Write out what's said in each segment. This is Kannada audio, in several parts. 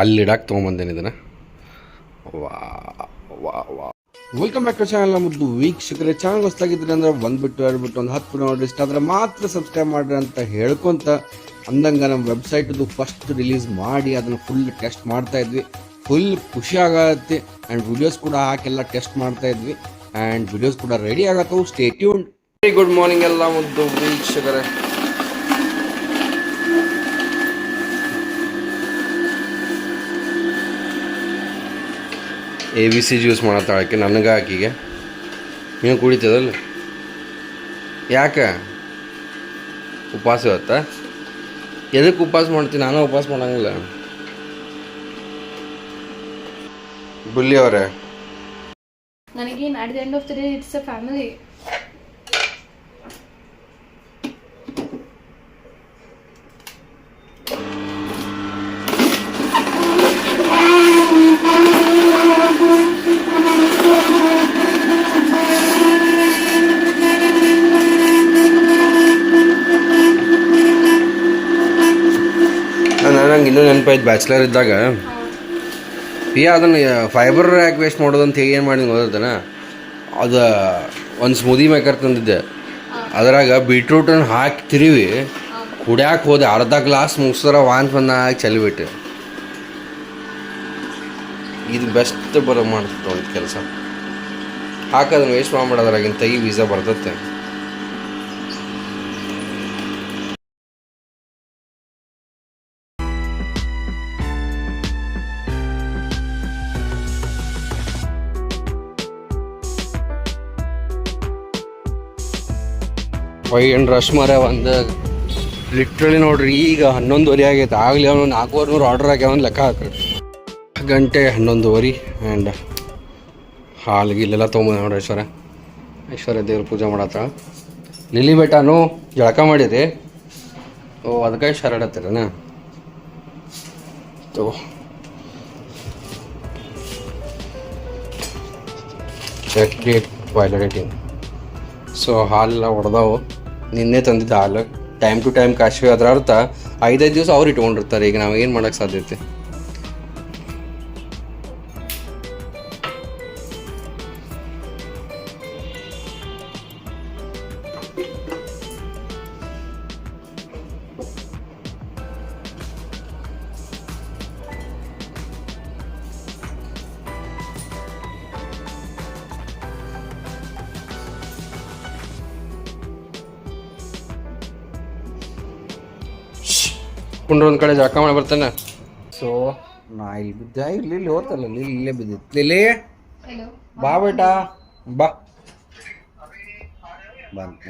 ಅಲ್ಲಿ ಇಡಕ್ಕೆ ತೊಗೊಂಬಂದೇನೆ ಇದನ್ನು? ವಾ ವಾ ವಾ. ವೆಲ್ಕಮ್ ಬ್ಯಾಕ್ ಟು ಚಾನಲ್ ಮುದ್ದು ವೀಕ್ಷಕರ ಚಾನಲ್ ಅಂದ್ರೆ ಬಂದ್ಬಿಟ್ಟು ಹೇಳ್ಬಿಟ್ಟು ಒಂದು ಹತ್ತು ನೋಡ್ರಿ. ಇಷ್ಟ ಆದ್ರೆ ಮಾತ್ರ ಸಬ್ಸ್ಕ್ರೈಬ್ ಮಾಡ್ರಿ ಅಂತ ಹೇಳ್ಕೊಂತ ಅಂದಂಗ ನಮ್ಮ ವೆಬ್ಸೈಟದು ಫಸ್ಟ್ ರಿಲೀಸ್ ಮಾಡಿ ಅದನ್ನು ಫುಲ್ ಟೆಸ್ಟ್ ಮಾಡ್ತಾ ಇದ್ವಿ. ಫುಲ್ ಖುಷಿ ಆಗತ್ತೆ. ಆ್ಯಂಡ್ ವಿಡಿಯೋಸ್ ಕೂಡ ಹಾಕೆಲ್ಲ ಟೆಸ್ಟ್ ಮಾಡ್ತಾ ಇದ್ವಿ. ಆ್ಯಂಡ್ ವಿಡಿಯೋಸ್ ಕೂಡ ready ಆಗತ್ತವು. Stay tune very good morning ಎಲ್ಲ ಒಂದು ವೀಕ್ಷಕರೇ. ಎ ಬಿ ಸಿ ಜ್ಯೂಸ್ ಮಾಡತ್ತಾಳಕ್ಕೆ ನನಗೆ ಆಕಿಗೆ ನೀವು ಕುಡಿತದಲ್ಲ ಯಾಕೆ ಉಪವಾಸ ಇವತ್ತ ಎದಕ್ಕೆ ಉಪವಾಸ ಮಾಡ್ತೀನಿ ನಾನು ಉಪವಾಸ ಮಾಡಂಗಿಲ್ಲ ಬುಲ್ಲಿ ಅವರೇ ನನಗೇನು at the end of the day it's a family ಇನ್ನೂ ಬ್ಯಾಚುಲರ್ ಇದ್ದಾಗ. ಈ ಅದನ್ನು ಫೈಬರ್ ಯಾಕೆ ವೇಸ್ಟ್ ಮಾಡೋದು ಅಂತ ಏನು ಮಾಡಿ ಓದಿದ್ದಾನೆ ಅದು ಒಂದು ಸ್ಮೂದಿ ಮೇಕರ್ ತಂದಿದ್ದೆ. ಅದರಾಗ ಬೀಟ್ರೂಟನ್ನು ಹಾಕಿ ತಿರುವಿ, ಕುಡ್ಯಾಕೆ ಹೋದೆ. ಅರ್ಧ ಗ್ಲಾಸ್ ಮುಗಿಸ್ತಾರ ವಾಂತ್ ಬಂದ ಚಲಿಬಿಟ್ಟೆ. ಇದು ಬೆಸ್ಟ್ ಬರೋ ಮಾಡ್ತಿತ್ತು ಒಂದು ಕೆಲಸ. ಹಾಕೋದನ್ನು ವೇಸ್ಟ್ ಮಾಡ್ಬಿಡೋದ್ರಾಗಿನ ತೆಗಿ ವೀಸಾ ಬರ್ತತೆ. ಏನು ರಶ್ ಮಾರೇ ಒಂದು ಲಿಟ್ರಲಿ ನೋಡ್ರಿ, ಈಗ ಹನ್ನೊಂದುವರೆ ಆಗೈತೆ. ಆಗಲಿ ಅವನು ನಾಲ್ಕೂವರೆ ನೂರು ಆರ್ಡರ್ ಆಗ್ಯಾವ ಒಂದು ಲೆಕ್ಕ ಹಾಕ್ರಿ ಗಂಟೆ ಹನ್ನೊಂದುವರೆ ಆ್ಯಂಡ್ ಹಾಲು ಗಿಲ್ಲೆಲ್ಲ ತೊಗೊಂಬಂದು ನೋಡ್ರಿ ಐಶ್ವರ್ಯ. ಐಶ್ವರ್ಯ ದೇವ್ರ ಪೂಜೆ ಮಾಡತ್ತ ಲಿಲಿ ಬೆಟ್ಟನು ಜಳಕ ಮಾಡಿದೆ. ಓ ಅದಕ್ಕೆ ಶರಡತ್ತೀರನ ತಗೋ. ಡೇಟ್ ವ್ಯಾಲಿಡೇಟಿಂಗ್ ಸೊ ಹಾಲೆಲ್ಲ ಹೊಡೆದವು ನಿನ್ನೆ ತಂದಿದ್ದ ಹಾಲು. ಟೈಮ್ ಟು ಟೈಮ್ ಕಾಶ್ವಿ ಅದರ ಅರ್ಥ ಐದೈದು ದಿವಸ ಅವ್ರು ಇಟ್ಕೊಂಡಿರ್ತಾರೆ. ಈಗ ನಾವು ಏನು ಮಾಡೋಕ್ಕೆ ಸಾಧ್ಯತೆ ಕುಂಡ್ರ ಒಂದು ಕಡೆ ಜಾಕ ಮಾಡಿ ಬರ್ತಾನೆ. ಸೊ ನಾ ಇಲ್ಲಿ ಬಿದ್ದ. ಇಲ್ಲಿ ಇಲ್ಲಿ ಹೋತಲ್ಲ. ಇಲ್ಲಿ ಇಲ್ಲೇ ಬಿದ್ದಿತ್ತು ಬಾ ಬೇಟಾ. ಬಾ. ಬಂತ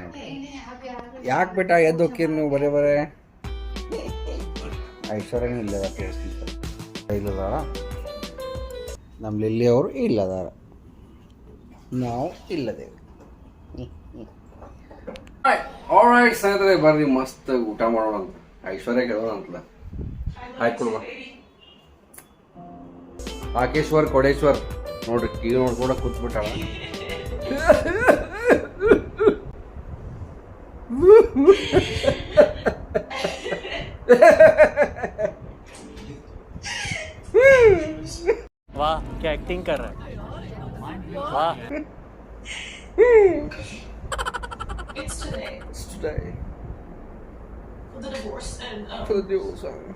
ಯಾಕೆ ಬೇಟಾ? ಎದ್ದು ಹೋಗ್ತೀರಿ ನೀವು ಬರೇ ಬರೇ. ಐಶ್ವರ್ಯನೂ ಇಲ್ಲದ ಇಲ್ಲದಾರ? ನಮ್ಮ ಲಿಲ್ಲಿ ಅವರು ಇಲ್ಲದಾರ. ನಾವು ಇಲ್ಲದೇವೆ. ಆಲ್ರೈಟ್ ಸ್ನೇಹಿತರೆ ಬರ್ರಿ. ಮಸ್ತ್ ಊಟ ಮಾಡೋಣ ಐಶ್ವರ್ಯ ಹೇಳೋಣ ಅಂತದ ಆಯ್ತು ಕೊಡುವ ರಾಕೇಶ್ವರ್ ಕೊಡೇಶ್ವರ್ ನೋಡ್ರಿ ಟಿವಿ ನೋಡ್ಕೊಂಡ ಕೂತ್ಬಿಟ್ಟಾಳ वाह क्या एक्टिंग कर रहा है वाह divorce, and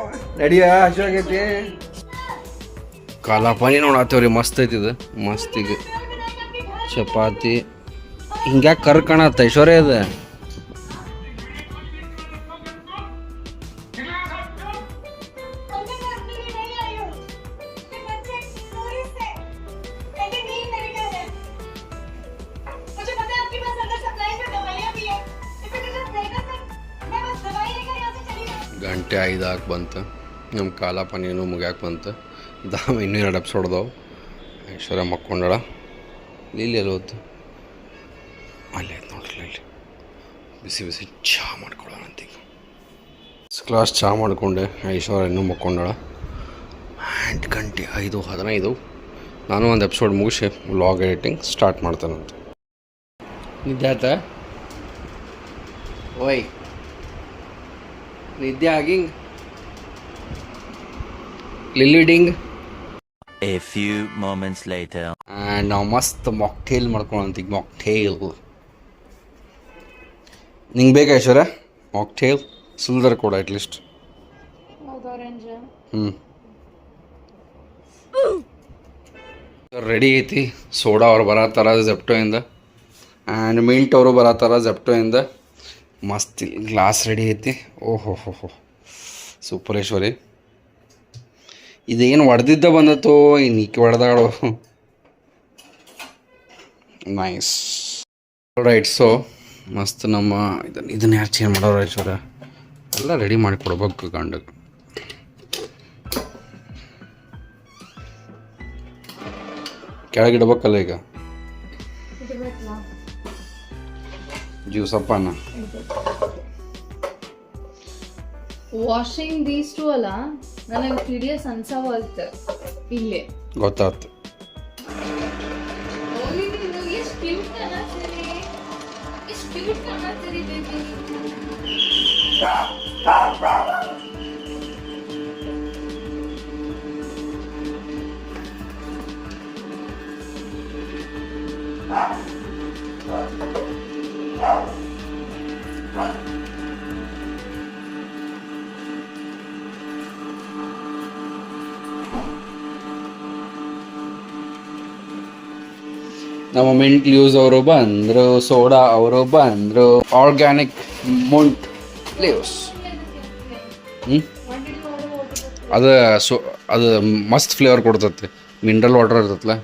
ಆಗೈತಿ. ನಡಿಯ ಹಸಿವಾಗೈತಿ ನೋಡತ್ತೇವ್ರಿ ಮಸ್ತ್ ಐತಿ ಇದು ಮಸ್ತ್ ಈಗ ಚಪಾತಿ. ಹಿಂಗ್ಯಾಕೆ ಕರ್ಕಣತ್ತ ಐಶ್ವರ್ಯ ಅದ. ಐದಾಕ್ ಬಂತು. ನಮ್ಮ ಕಾಲ ಕಾಲಾಪಾನಿನೂ ಮುಗ್ಯಾಕೆ ಬಂತು. ದಾಮ ಇನ್ನೂ ಎರಡು ಎಪ್ಸ್ ಹೊಡೆದವು ಐಶ್ವರ್ಯ ಮಕ್ಕೊಂಡಳ. ಇಲ್ಲಿ ಎಲ್ಲ ಹೋತು? ಅಲ್ಲೇ ಆಯ್ತು ನೋಡ್ರಿ ಇಲ್ಲಿ ಬಿಸಿ ಬಿಸಿ ಚಹಾ ಮಾಡ್ಕೊಳ್ಳೋಣ ಅಂತೀಗ ಕ್ಲಾಸ್ ಚಹಾ ಮಾಡಿಕೊಂಡೆ. ಐಶ್ವರ್ಯ ಇನ್ನೂ ಮಕ್ಕೊಂಡಳ. ಎಂಟು ಗಂಟೆ ಐದು, ಹದಿನೈದು. ನಾನು ಒಂದು ಎಪಿಸೋಡ್ ಮುಗಿಸಿ ವ್ಲಾಗ್ ಎಡಿಟಿಂಗ್ ಸ್ಟಾರ್ಟ್ ಮಾಡ್ತಾನಂತೆ ನಿದ್ದೆ ಆಯ್ತ? ಓಯ್. ನಿದ್ದೆ ಆಗಿಂಗ್? Lily a few moments later. And ನಾವು ಮಸ್ತ್ ಮಾಕ್ಟೇಲ್ ಮಾಡ್ಕೊಳಂತೀವಿ ಮಾಕ್ಟೇಲ್ ನಿಂಗೆ ಬೇಕಾ ಐಶ್ವರ್ಯ? ಮಾಕ್ಟೇಲ್ ಸುಲ್ದರ್ ಕೊಡ ಅಟ್ಲೀಸ್ಟ್ ಲೀಸ್ಟ್ ಹ್ಞೂ ರೆಡಿ ಐತಿ. ಸೋಡಾ ಅವ್ರು ಬರತ್ತಾರ ಜೆಪ್ಟೋಯಿಂದ ಆ್ಯಂಡ್ ಮಿಂಟ್ ಅವರು ಬರತ್ತಾರ ಜೆಪ್ಟೋಯಿಂದ ಮಸ್ತ್ ಗ್ಲಾಸ್ ರೆಡಿ ಐತಿ. ಓಹೋ ಹೋ ಹೋ ಸೂಪರೇಶ್ವರಿ ಇದೇನು ಹೊಡೆದಿದ್ದ ಬಂದತ್ತೋ ಇನ್ನು ಈಕೆ ಹೊಡೆದಾಳು. ನೈಸ್ ರೈಟ್ ಸೊ ಮಸ್ತ್ ನಮ್ಮ ಇದನ್ನು ಇದನ್ನ ಯಾರು ಚೇಂಜ್ ಮಾಡೋರು ಐಶ್ವರ ಎಲ್ಲ ರೆಡಿ ಮಾಡಿ ಕೊಡ್ಬೇಕು ಗಂಡಗೆ ಕೆಳಗಿಡ್ಬೇಕಲ್ಲ ಈಗ? ಜ್ಯೂಸಪ್ಪನ? ವಾಷಿಂಗ್ ದೀಸ್ ಟು ಅಲ್ಲ? ನನಗೆ ಟಿಡಿಯಸ್ ಅನ್ಸವಲ್ತ ಇಲ್ಲೇ. ಗೊತ್ತಾಯ್ತು. ಎಷ್ಟು ನಮ್ಮ ಮಿಂಟ್ ಲ್ಯೂಸ್ ಅವರು ಬಂದರು, ಸೋಡಾ ಅವರು ಬಂದರು, ಆರ್ಗ್ಯಾನಿಕ್ ಮುಂಟ್ ಹ್ಞೂ ಅದು ಸೊ, ಅದು ಮಸ್ತ್ ಫ್ಲೇವರ್ ಕೊಡ್ತೈತಿ. ಮಿನರಲ್ ವಾಟರ್ ಇರ್ತತ್ಲ,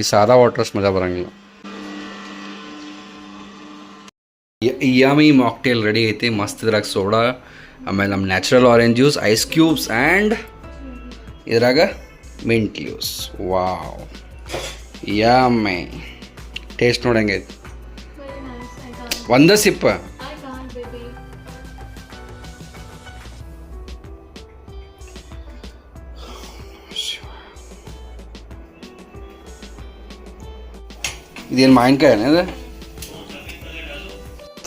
ಈ ಸಾದಾ ವಾಟರ್ಸ್ ಮಜಾ ಬರಂಗಿಲ್ಲ. ಯಾಮಿ ಮಾಕ್ಟೇಲ್ ರೆಡಿ ಐತಿ, ಮಸ್ತ್ ಇದ್ರಾಗ ಸೋಡಾ, ಆಮೇಲೆ ನಮ್ಮ natural orange juice ice cubes and ಇದ್ರಾಗ ಮಿಂಟ್ ಲ್ಯೂಸ್ ವಾವ್. ಯಮ್ಮೆ ಟೇಸ್ಟ್ ನೋಡಿ ಹೆಂಗೈತಿ ವೆರಿ ನೈಸ್ ಐ ಕಾಂಟ್ ಒಂದ ಸಿಪ್ಪ ಇದೇನು ಮಾವಿನಕಾಯಿ ಅದು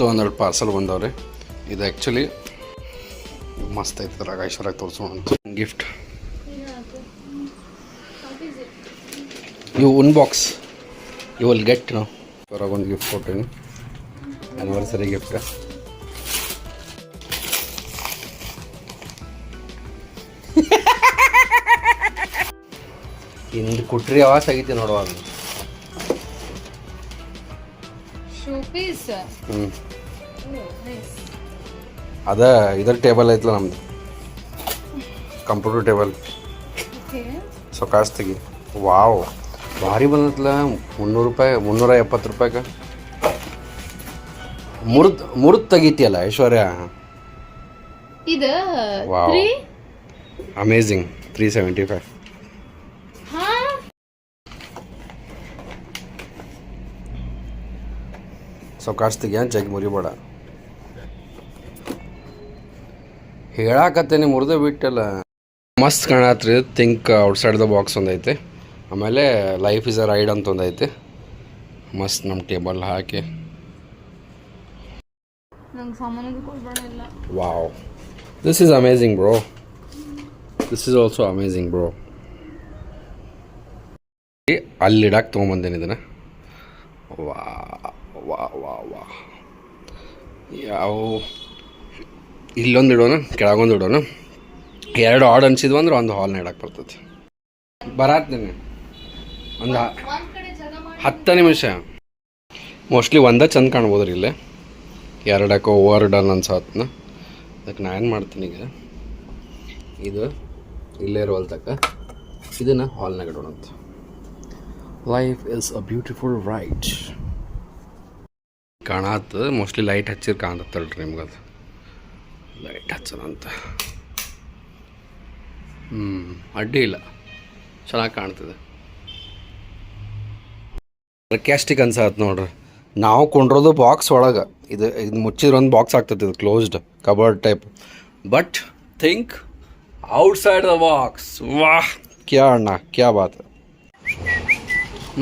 ಒಂದೆರಡು ಪಾರ್ಸಲ್ ಬಂದವ್ರಿ. ಇದು ಆ್ಯಕ್ಚುಲಿ ಮಸ್ತ್ ಐತೆ ಐಶ್ವರ್ಯಾಗ ತೋರಿಸೋಣ ಅಂತ ಗಿಫ್ಟ್ ಇವು one box you will get ನಾವು ಹೊರಗೆ ಒಂದು ಗಿಫ್ಟ್ ಕೊಟ್ಟೇನೆ ಆ್ಯನಿವರ್ಸರಿ ಗಿಫ್ಟ್ ಇಂದು ಕುಟ್ರಿ ಆವಾಸ ಆಗೈತಿ ನೋಡುವ ಹ್ಞೂ ಅದ ಇದರ ಟೇಬಲ್ ಐತಲ್ಲ ನಮ್ದು. ಕಂಪ್ಯೂಟರ್ ಟೇಬಲ್ ಸೊ ಕಾಸ್ತಿ ವಾವ್ ಭಾರಿ ಬಂದತ್ಲ ಮುನ್ನೂರು ರೂಪಾಯಿ ಮುನ್ನೂರ ಎಪ್ಪತ್ತು ರೂಪಾಯಿಗೆ. ಮುರಿದ್ ಮುರಿದ್ ತೆಗಿತಿಯಲ್ಲ ಐಶ್ವರ್ಯ? ಇದು wow amazing three seventy five ಹಾ? ಕಾಸ್ಟ್ ತೆಗಿಯ ಜಗ್ ಮುರಿಬೇಡ. ಹೇಳಾಕತ್ತೇನೆ ಮುರಿದೇ ಬಿಟ್ಟಲ್ಲ. ಮಸ್ತ್ ಕಾಣತ್ರಿ ಥಿಂಕ್ ಔಟ್ಸೈಡ್ ದ ಬಾಕ್ಸ್ ಒಂದೈತೆ. ಆಮೇಲೆ ಲೈಫ್ ಇಸ್ ಅ ರೈಡ್ ಅಂತ ಒಂದೈತೆ ಮಸ್ತ್ ನಮ್ಮ table hockey. Wow this is amazing bro this is also amazing bro ಅಲ್ಲಿಡಕ್ಕೆ ತೊಗೊಂಬಂದೇನೆ ಇದನ್ನು? ವಾ ವಾ ವಾ ವಾ ಯಾವ ಇಲ್ಲೊಂದು ಇಡೋಣ ಕೆಳಗೊಂದು ಇಡೋಣ. ಎರಡು ಆರ್ಡ್ ಅನ್ಸಿದ್ವು ಅಂದ್ರೆ ಒಂದು ಹಾಲ್ನ ಇಡಕ್ಕೆ ಬರ್ತೈತಿ. ಬರಾತ್ತೀನಿ ಒಂದು ಹತ್ತು ನಿಮಿಷ. ಮೋಸ್ಟ್ಲಿ ಒಂದೇ ಚಂದ ಕಾಣ್ಬೋದ್ರಿ ಇಲ್ಲೇ. ಎರಡಕ್ಕೆ ಓವರ್ ಡನ್ ಅನ್ಸತ್ನ ಅದಕ್ಕೆ ನಾನು ಏನು ಮಾಡ್ತೀನಿ ಈಗ? ಇದು ಇಲ್ಲೇ ಇರೋ ಹೊಲ್ತಕ್ಕ. ಇದನ್ನು ಹಾಲ್ನಾಗ ಇಡೋಣಂತ life is a beautiful right ಕಾಣತ್ತ mostly light ಹಚ್ಚಿರ್ ಕಾಣತ್ತಲ್ರಿ ನಿಮ್ಗೆ ಅದು. ಲೈಟ್ ಹಚ್ಚೋಣಂತ ಹ್ಞೂ ಅಡ್ಡಿ ಇಲ್ಲ. ಚೆನ್ನಾಗಿ ಕಾಣ್ತದೆ. ಸರ್ಕ್ಯಾಸ್ಟಿಕ್ ಅನ್ಸತ್ತೆ ನೋಡ್ರಿ. ನಾವು ಕೊಂಡ್ರೋದು ಬಾಕ್ಸ್ ಒಳಗೆ. ಇದು ಇದು ಮುಚ್ಚಿದ್ರೆ ಒಂದು ಬಾಕ್ಸ್ ಆಗ್ತದೆ ಇದು closed cupboard type but think outside the box ವಾಹ್, ಕ್ಯಾ ಅಣ್ಣ, ಕ್ಯಾ ಬಾತ್.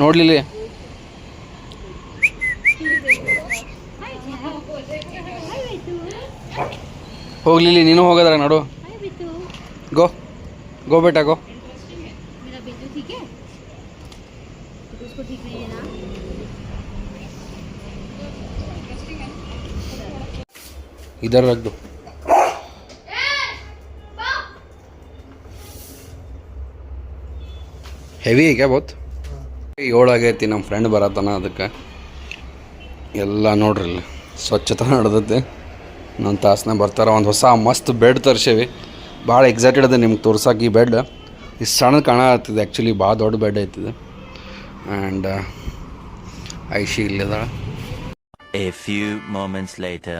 ನೋಡ್ಲಿಲ್ಲ? ಹೋಗ್ಲಿಲ್ಲ, ನೀನು ಹೋಗೋದ್ರ ನೋಡು? ಗೋ ಗೋ ಬೇಟಾ, ಗೋ. इधर रख दो ಹೆವಿ ಈಗ ಬಹುತ್ ಏಳು ಆಗೈತಿ ನಮ್ಮ ಫ್ರೆಂಡ್ ಬರತ್ತಾನ ಅದಕ್ಕೆ ಎಲ್ಲ ನೋಡ್ರಿ ಇಲ್ಲಿ ಸ್ವಚ್ಛತೆ ನಡೆದೈತಿ ನನ್ನ ತಾಸನ ಬರ್ತಾರೆ ಒಂದು ಹೊಸ ಮಸ್ತ್ ಬೆಡ್ ತರ್ಸೇವಿ ಭಾಳ ಎಕ್ಸೈಟೆಡ್ ಅದ ನಿಮ್ಗೆ ತೋರ್ಸಕ್ಕೆ ಈ ಬೆಡ್ ಇಷ್ಟು ಸಣ್ಣ ಕಾಣತ್ತಿದೆ ಆ್ಯಕ್ಚುಲಿ ಭಾಳ ದೊಡ್ಡ bed ಐತಿದೆ and ಐಶಿ ಇಲ್ಲಿದಾಳೆ A few moments later.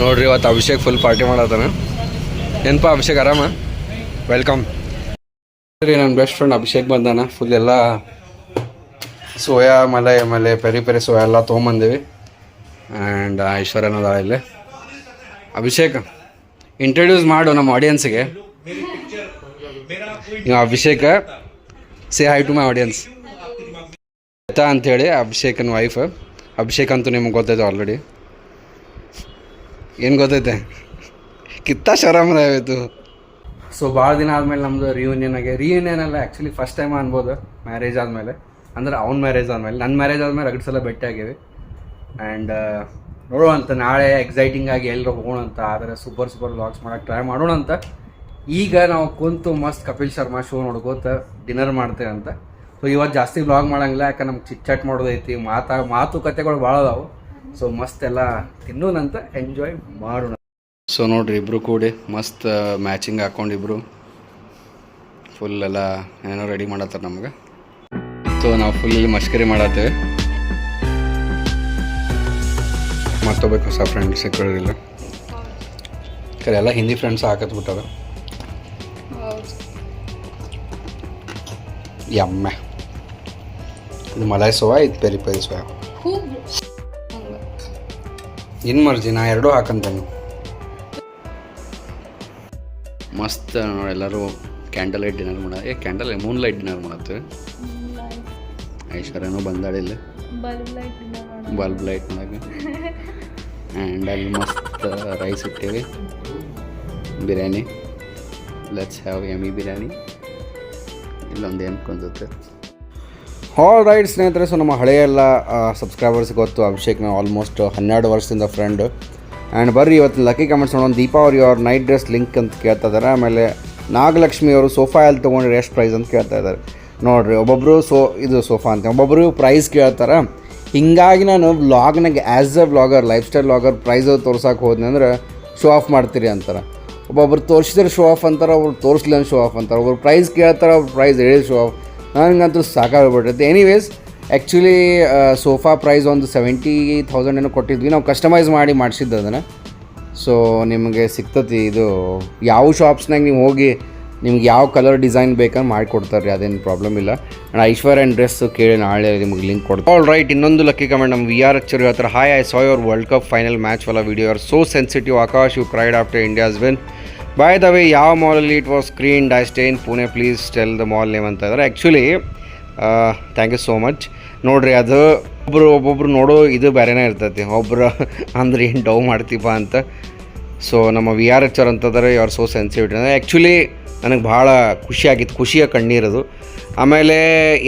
ನೋಡ್ರಿ, ಇವತ್ತು ಅಭಿಷೇಕ್ ಫುಲ್ ಪಾರ್ಟಿ ಮಾಡತ್ತಾನ. ಏನಪ್ಪ ಅಭಿಷೇಕ್, ಆರಾಮ? ವೆಲ್ಕಮ್ ರೀ ನನ್ನ ಬೆಸ್ಟ್ ಫ್ರೆಂಡ್ ಅಭಿಷೇಕ್ ಬಂದಾನ. ಫುಲ್ ಎಲ್ಲ ಸೋಯಾ, ಮಲೆ, ಆಮೇಲೆ ಪೆರಿ ಪೆರಿ ಸೋಯಾ ಎಲ್ಲ ತೊಗೊಂಬಂದೀವಿ. ಆ್ಯಂಡ್ ಐಶ್ವರ್ಯನ ಅದಾಳ ಇಲ್ಲಿ. ಅಭಿಷೇಕ್ ಇಂಟ್ರಡ್ಯೂಸ್ ಮಾಡು ನಮ್ಮ ಆಡಿಯನ್ಸಿಗೆ ನೀವು ಅಭಿಷೇಕ say hi to my audience ಅಂತ ಅಂಥೇಳಿ ಅಭಿಷೇಕನ ವೈಫ್ ಅಭಿಷೇಕ್ ಅಂತೂ ನಿಮ್ಗೆ ಗೊತ್ತಾಯ್ತು ಆಲ್ರೆಡಿ ಏನು ಗೊತ್ತೈತೆ? ಕಿತ್ತ ಶರಾಮರ ಆಯಿತು ಸೊ ಭಾಳ ದಿನ ಆದಮೇಲೆ ನಮ್ಮದು ರಿಯೂನಿಯನ್ ಆಗಿ ರಿಯೂನಿಯನ್ ಅಲ್ಲ ಆ್ಯಕ್ಚುಲಿ ಫಸ್ಟ್ ಟೈಮ್ ಅನ್ಬೋದು ಮ್ಯಾರೇಜ್ ಆದಮೇಲೆ. ಅಂದ್ರೆ ಅವ್ನ ಮ್ಯಾರೇಜ್ ಆದಮೇಲೆ. ನನ್ನ ಮ್ಯಾರೇಜ್ ಆದಮೇಲೆ ಎರಡು ಸಲ ಭೇಟಿ ಆಗೀವಿ ಆ್ಯಂಡ್ ಅಂತ ನಾಳೆ ಎಕ್ಸೈಟಿಂಗ್ ಆಗಿ ಎಲ್ಲರೂ ಹೋಗೋಣ ಅಂತ ಆದರೆ ಸೂಪರ್ ಸೂಪರ್ ವ್ಲಾಗ್ಸ್ ಮಾಡೋಕ್ಕೆ ಟ್ರೈ ಮಾಡೋಣ ಅಂತ. ಈಗ ನಾವು ಕುಂತು ಮಸ್ತ್ ಕಪಿಲ್ ಶರ್ಮಾ ಶೋ ನೋಡ್ಕೋತ ಡಿನ್ನರ್ ಮಾಡ್ತೇವೆ ಅಂತ. ಸೊ ಇವತ್ತು ಜಾಸ್ತಿ ವ್ಲಾಗ್ ಮಾಡಂಗಿಲ್ಲ, ಯಾಕಂದ್ರೆ ನಮ್ಗೆ ಚಿಟ್ ಮಾಡೋದೈತಿ, ಮಾತಾ ಮಾತುಕತೆಗಳು ಭಾಳ ಅದಾವು. ಸೊ ಮಸ್ತ್ ಎಲ್ಲ ತಿನ್ನೋಣಂತ ಎಂಜಾಯ್ ಮಾಡೋಣ. ಸೊ ನೋಡ್ರಿ ಇಬ್ರು ಕೂಡಿ ಮಸ್ತ್ ಮ್ಯಾಚಿಂಗ್ ಹಾಕೊಂಡಿಬ್ರು ಫುಲ್ ಎಲ್ಲ ಏನೋ ರೆಡಿ ಮಾಡತ್ತಾರ ನಮ್ಗೆ. ಸೊ ನಾವು ಫುಲ್ ಇಲ್ಲಿ ಮಸ್ಕರಿ ಮಾಡತ್ತೇವೆ. ಮತ್ತೊಬ್ಬ ಹೊಸ ಫ್ರೆಂಡ್ಸ್ ಸಿಕ್ಕಿಲ್ಲ ಕರೆ ಎಲ್ಲ ಹಿಂದಿ ಫ್ರೆಂಡ್ಸ್ ಹಾಕತ್ಬಿಟ್ಟಾರ ಎಮ್ಮೆ. ಇದು ಮಲಾಯ್ ಸೋವಾ ಇದು ಪೆರಿ ಪೆರಿ ಸೋಯಾ. ಏನು ಮರ್ಜಿ ನಾ ಎರಡೂ ಹಾಕಂತೇನು. ಮಸ್ತ್ ನೋಡಿ ಎಲ್ಲರೂ ಕ್ಯಾಂಡಲ್ ಲೈಟ್ ಡಿನ್ನರ್ ಮಾಡ ಏ ಕ್ಯಾಂಡಲ್ ಮೂನ್ ಲೈಟ್ ಡಿನ್ನರ್ ಮಾಡತ್ತೆ ಐಶ್ವರ್ಯನೂ ಬಂದಾಡಿಲ್ಲ ಬಲ್ಬ್ ಲೈಟ್ ಮಾಡಕ್ಕೆ. ಆ್ಯಂಡ್ ಅಲ್ಲಿ ಮಸ್ತ್ rice ಇಟ್ಟೇವೆ. Biryani let's have Amy biryani ಇಲ್ಲೊಂದು ಏನು ಆಲ್ ರೈಟ್ ಸ್ನೇಹಿತರೆ ಸೊ ನಮ್ಮ ಹಳೆಯ ಎಲ್ಲ ಸಬ್ಸ್ಕ್ರೈಬರ್ಸ್ ಗೊತ್ತು ಅಭಿಷೇಕ್ ನಾವು ಆಲ್ಮೋಸ್ಟ್ ಹನ್ನೆರಡು ವರ್ಷದಿಂದ ಫ್ರೆಂಡ್ ಆ್ಯಂಡ್ ಬರ್ರಿ ಇವತ್ತು ಲಕ್ಕಿ ಕಮೆಂಟ್ಸ್ ನೋಡೋಣ. ದೀಪಾವಳಿ ಅವ್ರ ನೈಟ್ ಡ್ರೆಸ್ ಲಿಂಕ್ ಅಂತ ಕೇಳ್ತಾ ಇದ್ದಾರೆ ಆಮೇಲೆ ನಾಗಲಕ್ಷ್ಮಿ ಅವರು ಸೋಫಾ ಎಲ್ಲಿ ತೊಗೊಂಡ್ರೆ ಎಷ್ಟು ಪ್ರೈಸ್ ಅಂತ ಕೇಳ್ತಾ ಇದ್ದಾರೆ ನೋಡಿರಿ ಒಬ್ಬೊಬ್ಬರು ಸೋ ಇದು ಸೋಫಾ ಅಂತ ಒಬ್ಬೊಬ್ಬರು ಪ್ರೈಸ್ ಕೇಳ್ತಾರೆ. ಹೀಗಾಗಿ ನಾನು ವ್ಲಾಗ್ನಾಗ as a vlogger lifestyle vlogger price ತೋರ್ಸಕ್ಕೆ ಹೋದ್ನಿ ಅಂದ್ರೆ ಶೋ ಆಫ್ ಮಾಡ್ತೀರಿ ಅಂತಾರೆ. ಒಬ್ಬೊಬ್ರು ತೋರಿಸಿದ್ರೆ ಶೋ ಆಫ್ ಅಂತಾರೆ ಅವ್ರು ತೋರಿಸ್ಲಿ ಶೋ ಆಫ್ ಅಂತಾರೆ. ಒಬ್ರು ಪ್ರೈಸ್ ಕೇಳ್ತಾರೆ, ಒಬ್ರು ಪ್ರೈಸ್ ಹೇಳಿ ಶೋ ಆಫ್ ನನಗಂತೂ ಸಾಕಾಗ್ಬಿಟ್ಟೈತೆ ಎನಿವೇಸ್ ಆ್ಯಕ್ಚುಲಿ ಸೋಫಾ ಪ್ರೈಸ್ ಒಂದು ಸೆವೆಂಟಿ ಥೌಸಂಡ್ ಏನೋ ಕೊಟ್ಟಿದ್ವಿ. ನಾವು ಕಸ್ಟಮೈಸ್ ಮಾಡಿ ಮಾಡಿಸಿದ್ದು ಅದನ್ನು. ಸೊ ನಿಮಗೆ ಸಿಗ್ತತಿ ಇದು. ಯಾವ ಶಾಪ್ಸ್ನಾಗ ನೀವು ಹೋಗಿ ನಿಮ್ಗೆ ಯಾವ ಕಲರ್ ಡಿಸೈನ್ ಬೇಕಂದ್ರೆ ಮಾಡಿಕೊಡ್ತಾರೆ ಅದೇನು ಪ್ರಾಬ್ಲಮ್ ಇಲ್ಲ. ಆ್ಯಂಡ್ ಐಶ್ವರ್ಯ ಆ್ಯಂಡ್ ಡ್ರೆಸ್ ಕೇಳಿ ನಾಳೆ ನಿಮಗೆ ಲಿಂಕ್ ಕೊಡ್ತಾರೆ ಆಲ್ ರೈಟ್ ಇನ್ನೊಂದು ಲಕ್ಕಿ ಕಮೆಂಟ್ ನಮ್ಮ ವಿ ಆರ್ ಅಚ್ಚರಿ ಹತ್ರ hi I saw your world cup final match Vala video are so sensitive Aakash you cried after India's win by the way ಯಾವ ಮಾಲಲ್ಲಿ it was screen I stay Pune please tell the mall name ಅಂತ ಇದ್ದಾರೆ actually thank you so much ನೋಡ್ರಿ, ಅದು ಒಬ್ಬರು ಒಬ್ಬೊಬ್ರು ನೋಡೋ ಇದು ಬೇರೆನೇ ಇರ್ತೈತಿ. ಒಬ್ರು ಅಂದ್ರೆ ಏನು ಡವ್ ಮಾಡ್ತೀಪ ಅಂತ. ಸೊ ನಮ್ಮ ವಿ ಆರ್ ಎಚ್ ಆರ್ ಅಂತಂದರೆ ಆರ್ ಸೋ ಸೆನ್ಸಿಟಿವ್ ಆ್ಯಕ್ಚುಲಿ ನನಗೆ ಭಾಳ ಖುಷಿಯಾಗಿತ್ತು ಖುಷಿಯ ಕಣ್ಣೀರದು ಆಮೇಲೆ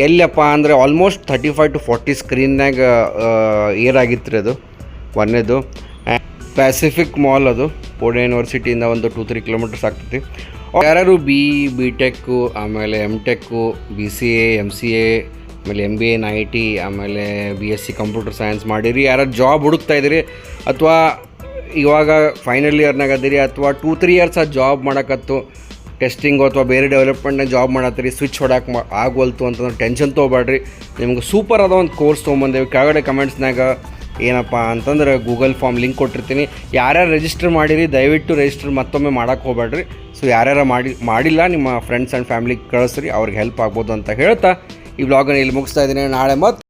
ಎಲ್ಲಪ್ಪ ಅಂದರೆ almost thirty five to forty ಸ್ಕ್ರೀನ್ನಾಗ air ಆಗಿತ್ತು ರೀ ಅದು ಒಂದೇದು ಪ್ಯಾಸಿಫಿಕ್ ಮಾಲ್ ಅದು. ಪೋಡೆ ಯೂನಿವರ್ಸಿಟಿಯಿಂದ ಒಂದು ಟೂ ತ್ರೀ ಕಿಲೋಮೀಟರ್ಸ್ ಆಗ್ತೈತಿ. ಯಾರ್ಯಾರು ಬಿ ಬಿ ಟೆಕ್ಕು ಆಮೇಲೆ M tech B C A M C A ಆಮೇಲೆ M B N I T ಆಮೇಲೆ B S C computer science ಮಾಡಿರಿ. ಯಾರು ಜಾಬ್ ಹುಡುಕ್ತಾ ಇದ್ದೀರಿ, ಅಥವಾ ಇವಾಗ ಫೈನಲ್ ಇಯರ್ನಾಗ ಅದೀರಿ, ಅಥವಾ ಟೂ ತ್ರೀ ಇಯರ್ಸ್ ಆ ಜಾಬ್ ಮಾಡೋಕತ್ತು ಟೆಸ್ಟಿಂಗು ಅಥವಾ ಬೇರೆ ಡೆವಲಪ್ಮೆಂಟ್ನಾಗ ಜಾಬ್ ಮಾಡತ್ತೀರಿ ಸ್ವಿಚ್ ಹೊಡಕ್ಕೆ ಮಾ, ಆಗವಲ್ತು ಅಂತಂದ್ರೆ ಟೆನ್ಷನ್ ತೊಗೊಬೇಡ್ರಿ ನಿಮ್ಗೆ ಸೂಪರ್ ಅದ ಒಂದು ಕೋರ್ಸ್ ತೊಗೊಂಬಂದೇವೆ. ಕೆಳಗಡೆ ಕಮೆಂಟ್ಸ್ನಾಗ ಏನಪ್ಪ ಅಂತಂದ್ರೆ ಗೂಗಲ್ ಫಾರ್ಮ್ ಲಿಂಕ್ ಕೊಟ್ಟಿರ್ತೀನಿ. ಯಾರ್ಯಾರು ರಿಜಿಸ್ಟರ್ ಮಾಡಿರಿ, ದಯವಿಟ್ಟು ರಿಜಿಸ್ಟರ್ ಮತ್ತೊಮ್ಮೆ ಮಾಡೋಕ್ಕೆ ಹೋಗ್ಬೇಡ್ರಿ. ಸೊ ಯಾರ್ಯಾರು ಮಾಡಿ ಮಾಡಿಲ್ಲ, ನಿಮ್ಮ ಫ್ರೆಂಡ್ಸ್ ಆ್ಯಂಡ್ ಫ್ಯಾಮ್ಲಿಗೆ ಕಳಿಸ್ರಿ, ಅವ್ರಿಗೆ ಹೆಲ್ಪ್ ಆಗ್ಬೋದು ಅಂತ ಹೇಳ್ತಾ ಈ ವ್ಲಾಗನ್ನು ಇಲ್ಲಿ ಮುಗಿಸ್ತಾ ಇದ್ದೀನಿ. ನಾಳೆ ಮತ್ತೆ